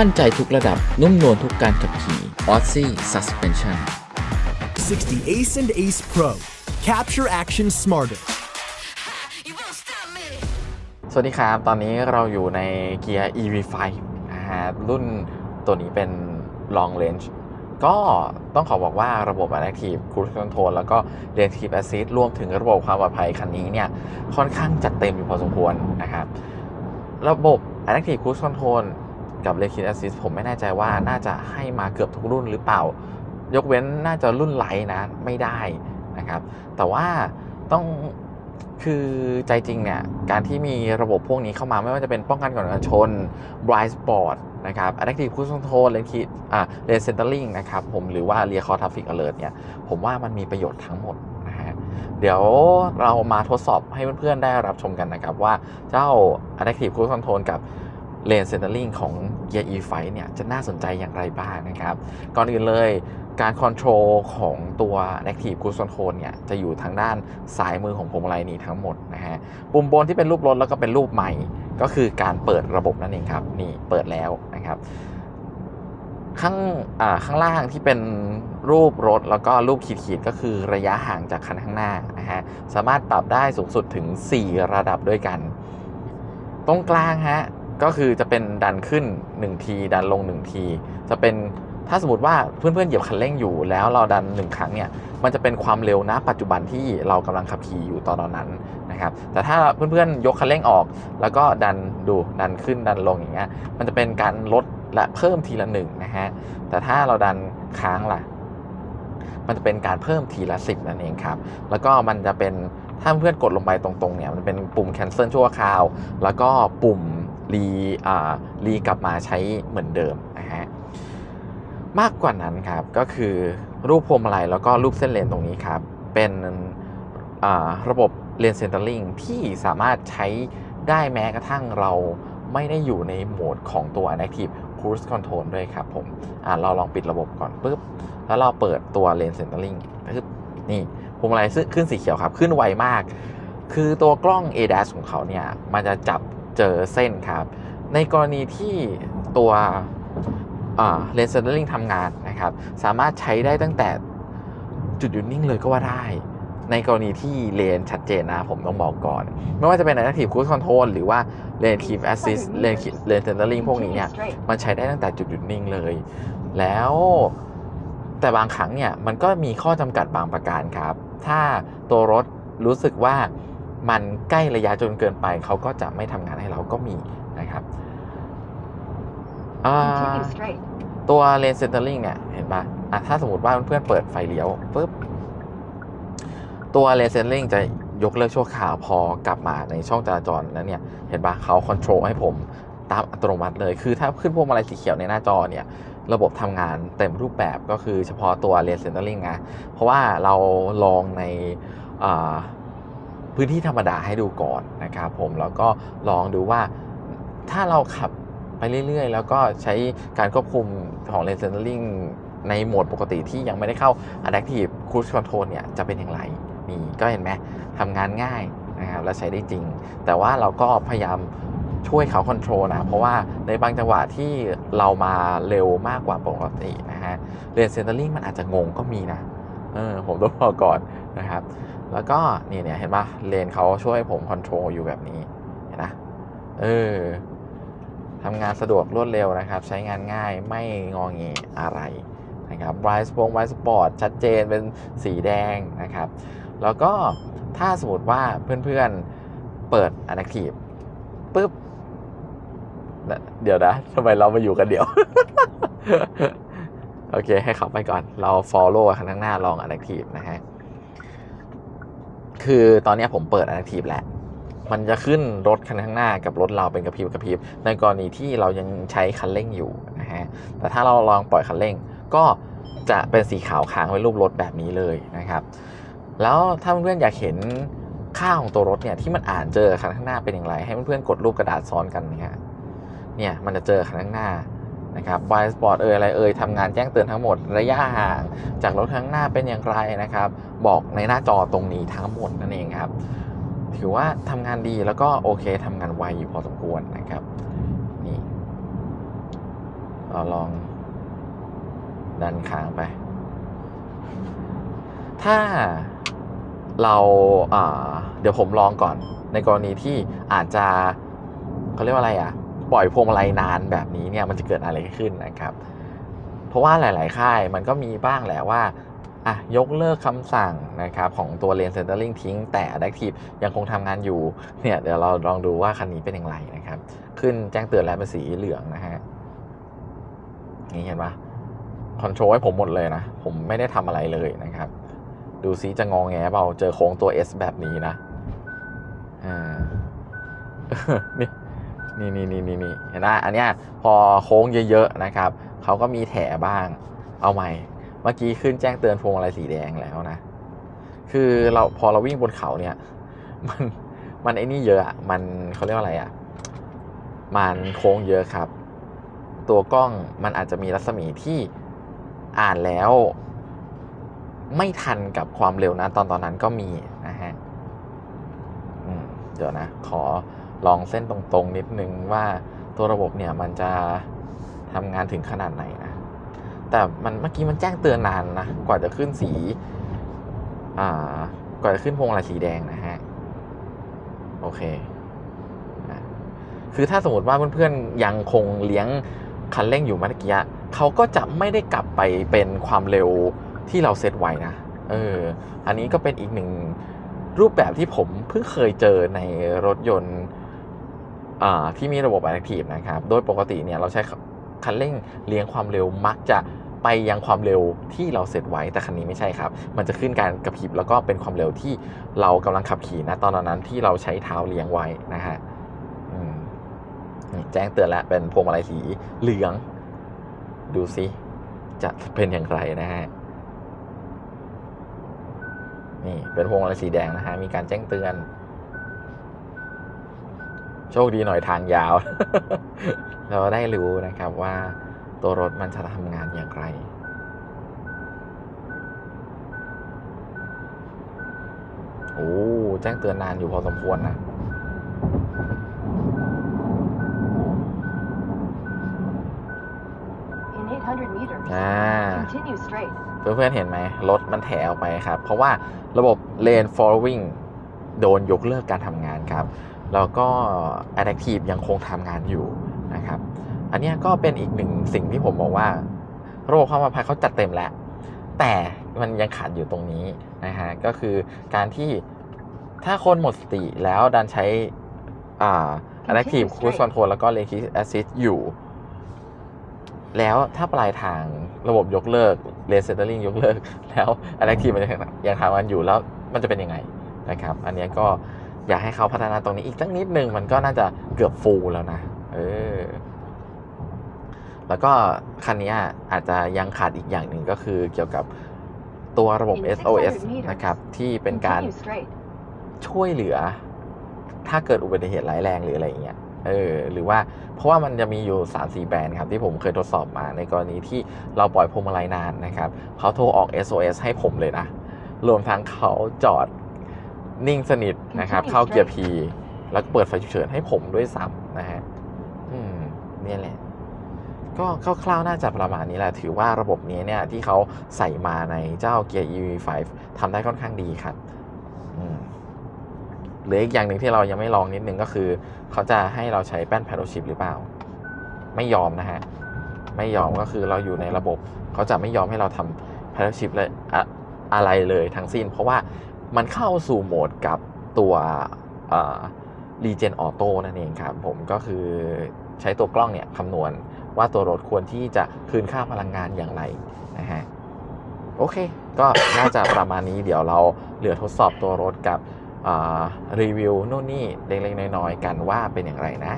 มั่นใจทุกระดับนุ่มนวลทุกการขับขี่ Aussie Suspension 60 Ace and Ace Pro. Capture action smarter. You won't stop me. สวัสดีครับ ตอนนี้เราอยู่ในเกียร์ EV5 นะฮะรุ่นตัวนี้เป็น long range ก็ต้องขอบอกว่าระบบ Adaptive Cruise Control แล้วก็ Relative Assist รวมถึงระบบความปลอดภัยคันนี้เนี่ย ค่อนข้างจัดเต็มอยู่พอสมควรนะครับ ระบบ Adaptive Cruise Control กับ Relative Assist ผมไม่แน่ใจว่าน่าจะให้มาเกือบทุกรุ่นหรือเปล่า ยกเว้นน่าจะรุ่นไลท์นะ ไม่ได้นะครับ แต่ว่าต้องคือใจจริงเนี่ย การที่มีระบบพวกนี้เข้ามาไม่ว่าจะเป็นป้องกันก่อนการชน blind spot นะครับ adaptive cruise control lane keep อ่า lane centering นะครับผมหรือว่า rear core traffic alert เนี่ย ผมว่ามันมีประโยชน์ทั้งหมดนะฮะเดี๋ยวเรามาทดสอบให้เพื่อนๆได้รับชมกันนะครับ ว่าเจ้า adaptive cruise control กับ lane centering ของ Gear E5 เนี่ยจะน่าสนใจอย่างไรบ้างนะครับ ก่อนอื่นเลยการคอนโทรลของตัว Active Cruise Control เนี่ยจะอยู่ทางด้านซ้ายมือของพวงมาลัยนี้ทั้งหมดนะฮะปุ่มบนที่เป็นรูปรถแล้วก็เป็นรูปใหม่ ก็คือการเปิดระบบนั่นเองครับ นี่เปิดแล้วนะครับ ข้างข้างล่างที่เป็นรูปรถแล้วก็รูปขีดๆก็คือระยะห่างจากคันข้างหน้านะฮะสามารถปรับได้สูงสุดถึง 4 ระดับด้วยกัน ตรงกลางฮะ ก็คือจะเป็นดันขึ้น1ทีดันลง1ทีจะเป็นถ้าสมมติว่าเพื่อนๆเหยียบคันเร่งอยู่แล้วเราดัน1ครั้งเนี่ยมันจะเป็นความเร็วนะปัจจุบันที่เรากำลังขับขี่อยู่ตอนนั้นนะครับแต่ถ้าเพื่อนๆยกคันเร่งออก แล้วก็ดันดูดันขึ้นดันลงอย่างเงี้ยมันจะเป็นการลดและเพิ่มทีละหนึ่งนะฮะแต่ถ้าเราดันค้างล่ะ มันจะเป็นการเพิ่มทีละสิบนั่นเองครับ แล้วก็มันจะเป็นถ้าเพื่อนกดลงไปตรงๆเนี่ยมันเป็นปุ่ม cancel ชั่วคราว แล้วก็ปุ่ม รีอ่ารีกลับมาใช้เหมือนเดิมนะฮะมากกว่านั้นครับ ก็คือรูปพวงมาลัยแล้วก็รูปเส้นเลนตรงนี้ครับ เป็นระบบเลนเซนเตอร์ลิงที่สามารถใช้ได้แม้กระทั่งเราไม่ได้อยู่ในโหมดของตัว Active Cruise Control ด้วยครับผมเราลองปิดระบบก่อนปุ๊บ แล้วเราเปิดตัวเลนเซนเตอร์ลิงปึ๊บนี่พวงมาลัยขึ้นสีเขียวครับ ขึ้นไวมาก คือตัวกล้อง ADAS ของเขาเนี่ย มันจะจับ เจอเส้นครับ ในกรณีที่ตัวเลนส์เซนเตอร์ลิงทำงานนะครับ สามารถใช้ได้ตั้งแต่จุดหยุดนิ่งเลยก็ว่าได้ ในกรณีที่เลนชัดเจนนะ ผมต้องบอกก่อน ไม่ว่าจะเป็น Adaptive Cruise Control หรือว่า Relative Assist Lane Lane Centering พวกนี้เนี่ยมันใช้ได้ตั้งแต่จุดหยุดนิ่งเลย แล้วแต่บางครั้งเนี่ยมันก็มีข้อจำกัดบางประการครับ ถ้าตัวรถรู้สึกว่า มันใกล้ระยะจนเกินไป เขาก็จะไม่ทำงานให้เราก็มีนะครับอ่า Continue straight. ตัวเลนเซนเตอร์ลิงเนี่ยเห็นปะอะถ้าสมมติว่าเพื่อนๆเปิดไฟเลี้ยวปุ๊บตัวเลนเซนเตอร์ลิงจะยกเลิกชั่วคราวพอกลับมาในช่องจราจรนั้นเนี่ยเห็นปะเขาคอนโทรลให้ผมตามอัตโนมัติเลย คือถ้าขึ้นพวงมาลัยสีเขียวในหน้าจอเนี่ย ระบบทำงานเต็มรูปแบบก็คือเฉพาะตัวเลนเซนเตอร์ลิงนะ เพราะว่าเราลองในอ่า พื้นที่ธรรมดาให้ดูก่อนนะครับผมแล้วก็ลองดูว่าถ้าเราขับไปเรื่อยๆ แล้วก็ใช้การควบคุมของ Lane Centering ในโหมดปกติที่ยังไม่ได้เข้า Adaptive Cruise Control เนี่ยจะเป็นอย่างไรนี่ก็เห็นไหมทำงานง่ายนะครับและใช้ได้จริง แต่ว่าเราก็พยายามช่วยเขาคอนโทรลนะ เพราะว่าในบางจังหวะที่เรามาเร็วมากกว่าปกตินะฮะเลนเซนเตอร์ลิงมันอาจจะงงก็มีนะเออผมต้องบอกก่อนนะครับ แล้วก็นี่เนี่ยเห็นปะเลนเขาช่วยผมคอนโทรลอยู่แบบนี้เห็นนะเออทำงานสะดวกรวดเร็วนะครับ ใช้งานง่ายไม่งอเงอะไรนะครับไบรท์สปงไบรท์สปอร์ตชัดเจนเป็นสีแดงนะครับ แล้วก็ถ้าสมมติว่าเพื่อนๆเปิด Active ปุ๊บ เดี๋ยวนะทำไมเรามาอยู่กันเดี๋ยว โอเค ให้เขาไปก่อนเรา follow ข้างหน้าลอง active นะฮะ คือตอนนี้ผมเปิด active แล้วมันจะขึ้นรถคันข้างหน้ากับรถเราเป็นกระพริบกระพริบในกรณีที่เรายังใช้คันเร่งอยู่นะฮะแต่ถ้าเราลองปล่อยคันเร่ง ก็จะเป็นสีขาวค้างไว้รูปรถแบบนี้เลยนะครับ แล้วถ้าเพื่อนๆอยากเห็นค่าของตัวรถเนี่ยที่มันอ่านเจอคันข้างหน้าเป็นอย่างไร ให้เพื่อนๆกดรูปกระดาษซ้อนกันเนะฮะเนี่ยมันจะเจอคันข้างหน้า นะครับไวสปอร์ตเอ่ยอะไรเอ่ยทำงานแจ้งเตือนทั้งหมดระยะห่างจากรถข้างหน้าเป็นอย่างไรนะครับ บอกในหน้าจอตรงนี้ทั้งหมดนั่นเองครับ ถือว่าทำงานดีแล้วก็โอเคทำงานไวอยู่พอสมควรนะครับนี่เราลองดันค้างไป ถ้าเราาเดี๋ยวผมลองก่อนในกรณีที่อาจจะเขาเรียกว่าอะไรอะ ปล่อยพวงมาลัยนานแบบนี้เนี่ยมันจะเกิดอะไรขึ้นนะครับ เพราะว่าหลาย ๆ ค่ายมันก็มีบ้างแหละว่าอะยกเลิกคำสั่งนะครับของตัวเลนเซนเตอร์ลิงทิ้งแต่ Adaptive ยังคงทำงานอยู่เนี่ยเดี๋ยวเราลองดูว่าคันนี้เป็นอย่างไรนะครับ ขึ้นแจ้งเตือนแล้วเป็นสีเหลืองนะฮะนี่เห็นปะคอนโทรลให้ผมหมดเลยนะ ผมไม่ได้ทำอะไรเลยนะครับ ดูซิจะงองแงเปล่าเจอโค้งตัว S แบบนี้นะอ่านี่ นี่นี่นี่นี่เห็นไหมอันเนี้ยพอโค้งเยอะๆนะครับเขาก็มีแถบ้าง เอาใหม่ เมื่อกี้ขึ้นแจ้งเตือนพวงมาลัยสีแดงแล้วนะ คือเราพอเราวิ่งบนเขาเนี่ย มันมันไอ้นี่เยอะอะมันเขาเรียกว่าอะไรอะมันโค้งเยอะครับ ตัวกล้องมันอาจจะมีรัศมีที่อ่านแล้ว ไม่ทันกับความเร็วนะตอนตอนนั้นก็มีนะฮะเดี๋ยวนะ ขอ ลองเส้นตรงๆนิดนึงว่าตัวระบบเนี่ยมันจะทำงานถึงขนาดไหนนะ แต่มันเมื่อกี้มันแจ้งเตือนนานนะ กว่าจะขึ้นสีอ่ากว่าจะขึ้นพวงมาลัยสีแดงนะฮะ โอเคคือถ้าสมมติว่าเพื่อนๆยังคงเลี้ยงคันเร่งอยู่เมื่อกี้เขาก็จะไม่ได้กลับไปเป็นความเร็วที่เราเซตไว้นะ เออ อันนี้ก็เป็นอีกหนึ่งรูปแบบที่ผมเพิ่งเคยเจอในรถยนต์ ที่มีระบบ Adaptive นะครับ โดยปกติเนี่ยเราใช้คันเร่งเลี้ยงความเร็วมักจะไปยังความเร็วที่เราเซตไว้แต่คันนี้ไม่ใช่ครับ มันจะขึ้นการกระพริบแล้วก็เป็นความเร็วที่เรากำลังขับขี่นะตอนนั้นที่เราใช้เท้าเลี้ยงไว้นะฮะแจ้งเตือนแล้วเป็นพวงมาลัยสีเหลือง ดูซิจะเป็นอย่างไรนะฮะนี่เป็นพวงมาลัยสีแดงนะฮะมีการแจ้งเตือน โชคดีหน่อยทางยาว เราได้รู้นะครับว่าตัวรถมันจะทำงานอย่างไร โอ้แจ้งเตือนนานอยู่พอสมควรนะ In 800 meters, อ่า continue straight. เพื่อนๆเห็นไหม รถมันแถออกไปครับ เพราะว่าระบบ lane following โดนยกเลิกการทำงานครับ แล้วก็ adaptive ยังคงทำงานอยู่นะครับ อันเนี้ยก็เป็นอีกหนึ่งสิ่งที่ผมบอกว่า ระบบความปลอดภัยเขาจัดเต็มแล้ว แต่มันยังขาดอยู่ตรงนี้นะฮะ ก็คือการที่ถ้าคนหมดสติแล้วดันใช้อ่า adaptive cruise control แล้วก็ lane keep assist อยู่ แล้วถ้าปลายทางระบบยกเลิก lane centering ยกเลิก แล้ว adaptive มันยังยังทำงานอยู่แล้วมันจะเป็นยังไงนะครับ อันเนี้ยก็ อยากให้เขาพัฒนาตรงนี้อีกสักนิดนึงมันก็น่าจะเกือบฟูลแล้วนะ เออ แล้วก็คันนี้อาจจะยังขาดอีกอย่างหนึ่งก็คือเกี่ยวกับตัวระบบ In 600 SOS meters นะครับ ที่เป็นการ Continue straight. ช่วยเหลือ ถ้าเกิดอุบัติเหตุร้ายแรงหรืออะไรอย่างเงี้ยเออหรือว่าเพราะว่ามันจะมีอยู่ 3 4 แบรนด์ครับ ที่ผมเคยทดสอบมาในกรณีที่เราปล่อยพวงมาลัยนานนะครับเขาโทรออก SOS ให้ผมเลยนะ รวมทั้งเขาจอด นิ่งสนิทนะครับ เข้าเกียร์ P แล้วก็เปิดไฟฉุกเฉินให้ผมด้วยซ้ำนะฮะอืมเนี่ยแหละ ก็คร่าวๆน่าจะประมาณนี้แหละ ถือว่าระบบนี้เนี่ยที่เขาใส่มาในเจ้าเกียร์ EV5 ทำได้ค่อนข้างดีครับอืมเหลืออีกอย่างหนึ่งที่เรายังไม่ลองนิดนึงก็คือ เขาจะให้เราใช้แป้น paddle shift หรือเปล่า ไม่ยอมนะฮะ ไม่ยอมก็คือเราอยู่ในระบบ เขาจะไม่ยอมให้เราทำ paddle shift เลยอะอะไรเลยทั้งสิ้น เพราะว่า มันเข้าสู่โหมดกับตัวรีเจนออโต้นั่นเองครับผมก็คือใช้ตัวกล้องเนี่ยคำนวณว่าตัวรถควรที่จะคืนค่าพลังงานอย่างไรนะฮะโอเค ก็น่าจะประมาณนี้เดี๋ยวเราเหลือทดสอบตัวรถกับรีวิวนู่นนี่เล็กๆน้อยๆกันว่าเป็นอย่างไรนะ